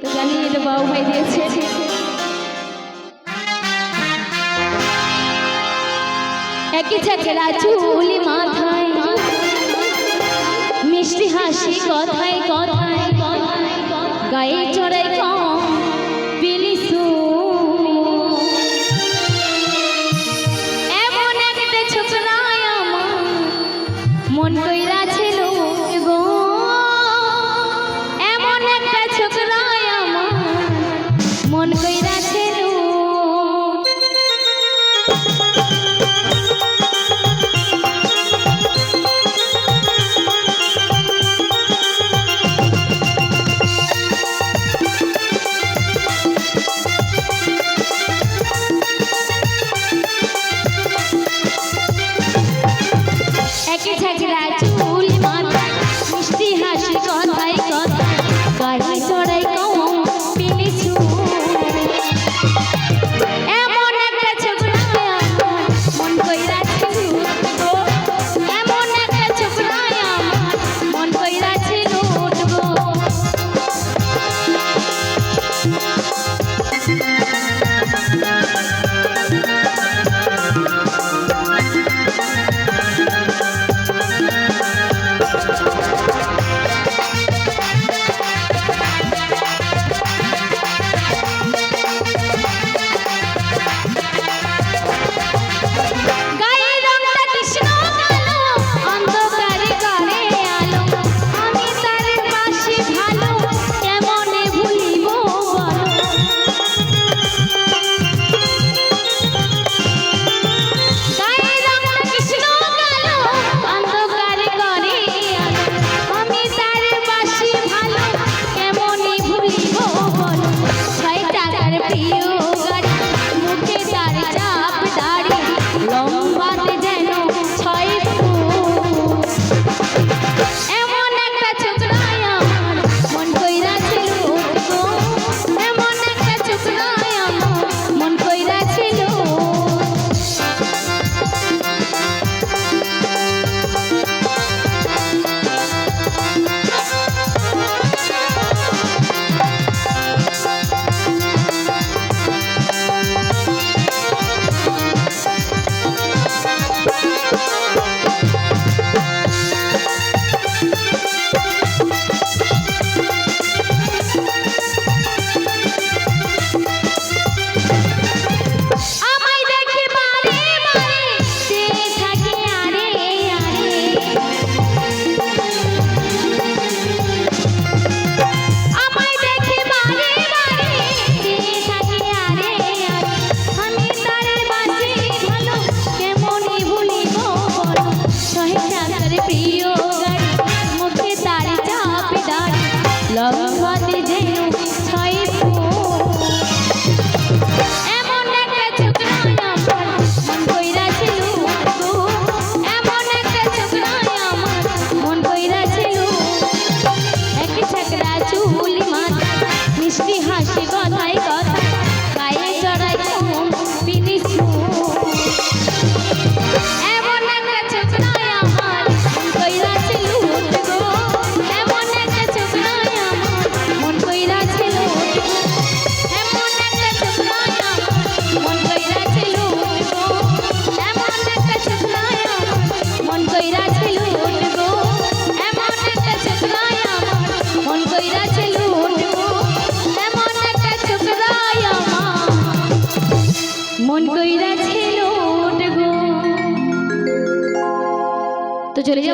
তো জানি এটা বাবু ভাই দিয়েছে। একই ছেঁচড়া চুলি মাথায়, মিষ্টি হাসি কথায় কথায়, গায়ে চড়াই কম বিলিসু এমন একটা ছোট আমার মন কইরা Các 个 Doutor Jeremias.